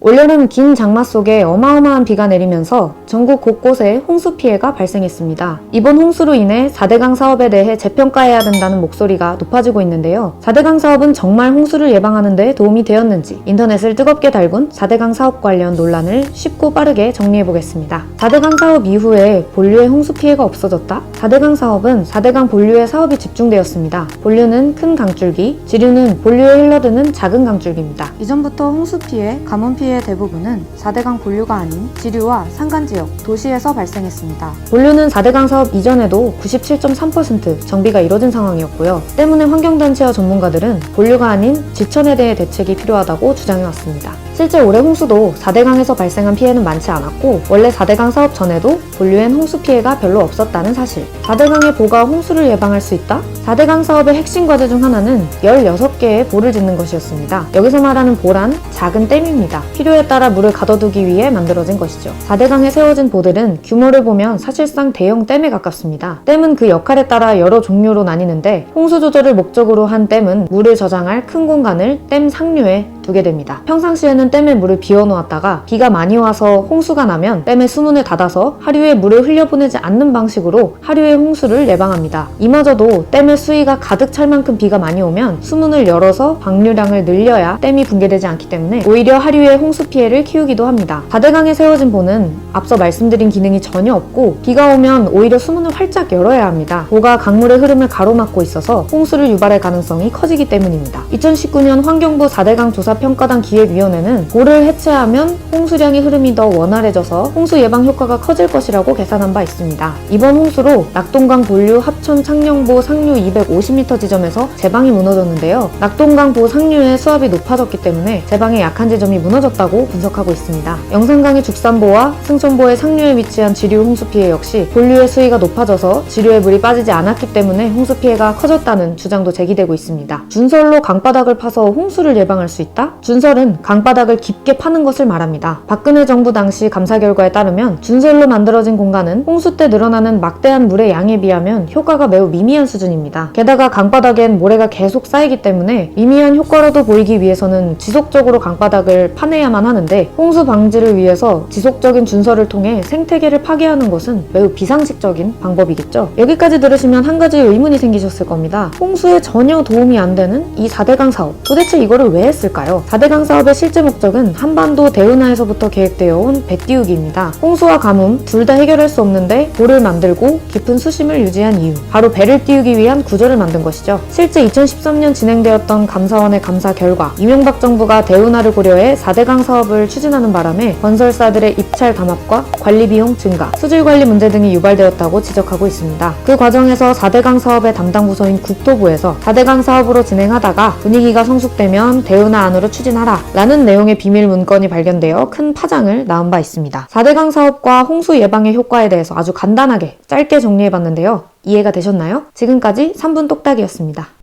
올여름 긴 장마 속에 어마어마한 비가 내리면서 전국 곳곳에 홍수 피해가 발생했습니다. 이번 홍수로 인해 4대강 사업에 대해 재평가해야 된다는 목소리가 높아지고 있는데요. 4대강 사업은 정말 홍수를 예방하는 데 도움이 되었는지 인터넷을 뜨겁게 달군 4대강 사업 관련 논란을 쉽고 빠르게 정리해 보겠습니다. 4대강 사업 이후에 본류의 홍수 피해가 없어졌다? 4대강 사업은 4대강 본류의 사업이 집중되었습니다. 본류는 큰 강줄기, 지류는 본류에 흘러드는 작은 강줄기입니다. 이전부터 홍수 피해, 가뭄 피해 의 대부분은 4대강 본류가 아닌 지류와 산간 지역, 도시에서 발생했습니다. 본류는 4대강 사업 이전에도 97.3% 정비가 이뤄진 상황이었고요. 때문에 환경단체와 전문가들은 본류가 아닌 지천에 대해 대책이 필요하다고 주장해왔습니다. 실제 올해 홍수도 4대강에서 발생한 피해는 많지 않았고 원래 4대강 사업 전에도 본류엔 홍수 피해가 별로 없었다는 사실 4대강의 보가 홍수를 예방할 수 있다? 4대강 사업의 핵심 과제 중 하나는 16개의 보를 짓는 것이었습니다. 여기서 말하는 보란 작은 댐입니다. 필요에 따라 물을 가둬두기 위해 만들어진 것이죠. 4대강에 세워진 보들은 규모를 보면 사실상 대형 댐에 가깝습니다. 댐은 그 역할에 따라 여러 종류로 나뉘는데 홍수 조절을 목적으로 한 댐은 물을 저장할 큰 공간을 댐 상류에 두게 됩니다. 평상시에는 댐에 물을 비워놓았다가 비가 많이 와서 홍수가 나면 댐의 수문을 닫아서 하류에 물을 흘려보내지 않는 방식으로 하류의 홍수를 예방합니다. 이마저도 댐의 수위가 가득 찰 만큼 비가 많이 오면 수문을 열어서 방류량을 늘려야 댐이 붕괴되지 않기 때문에 오히려 하류의 홍수 피해를 키우기도 합니다. 바대강에 세워진 보는 앞서 말씀드린 기능이 전혀 없고 비가 오면 오히려 수문을 활짝 열어야 합니다. 보가 강물의 흐름을 가로막고 있어서 홍수를 유발할 가능성이 커지기 때문입니다. 2019년 환경부 4대강 조사평가단 기획위원회는 보를 해체하면 홍수량의 흐름이 더 원활해져서 홍수 예방 효과가 커질 것이라고 계산한 바 있습니다. 이번 홍수로 낙동강 본류 합천 창녕보 상류 250m 지점에서 제방이 무너졌는데요. 낙동강 보 상류의 수압이 높아졌기 때문에 제방의 약한 지점이 무너졌다고 분석하고 있습니다. 영산강의 죽산보와 승천보의 상류에 위치한 지류 홍수 피해 역시 본류의 수위가 높아져서 지류에 물이 빠지지 않았기 때문에 홍수 피해가 커졌다는 주장도 제기되고 있습니다. 준설로 강바닥을 파서 홍수를 예방할 수 있다? 준설은 강바닥 을 깊게 파는 것을 말합니다. 박근혜 정부 당시 감사 결과에 따르면 준설로 만들어진 공간은 홍수 때 늘어나는 막대한 물의 양에 비하면 효과가 매우 미미한 수준입니다. 게다가 강바닥엔 모래가 계속 쌓이기 때문에 미미한 효과로도 보이기 위해서는 지속적으로 강바닥을 파내야만 하는데 홍수 방지를 위해서 지속적인 준설을 통해 생태계를 파괴하는 것은 매우 비상식적인 방법이겠죠. 여기까지 들으시면 한 가지 의문이 생기셨을 겁니다. 홍수에 전혀 도움이 안 되는 이 4대강 사업. 도대체 이거를 왜 했을까요? 4대강 사업의 실제 목적 은 한반도 대운하에서부터 계획되어 온 배 띄우기입니다. 홍수와 가뭄 둘 다 해결할 수 없는데 보를 만들고 깊은 수심을 유지한 이유. 바로 배를 띄우기 위한 구조를 만든 것이죠. 실제 2013년 진행되었던 감사원의 감사 결과 이명박 정부가 대운하를 고려해 4대강 사업을 추진하는 바람에 건설사들의 입찰 담합과 관리 비용 증가, 수질 관리 문제 등이 유발되었다고 지적하고 있습니다. 그 과정에서 4대강 사업의 담당 부서인 국토부에서 4대강 사업으로 진행하다가 분위기가 성숙되면 대운하 안으로 추진하라 라는 내용의 비밀 문건이 발견되어 큰 파장을 낳은 바 있습니다. 4대강 사업과 홍수 예방의 효과에 대해서 아주 간단하게 짧게 정리해봤는데요. 이해가 되셨나요? 지금까지 3분 똑딱이었습니다.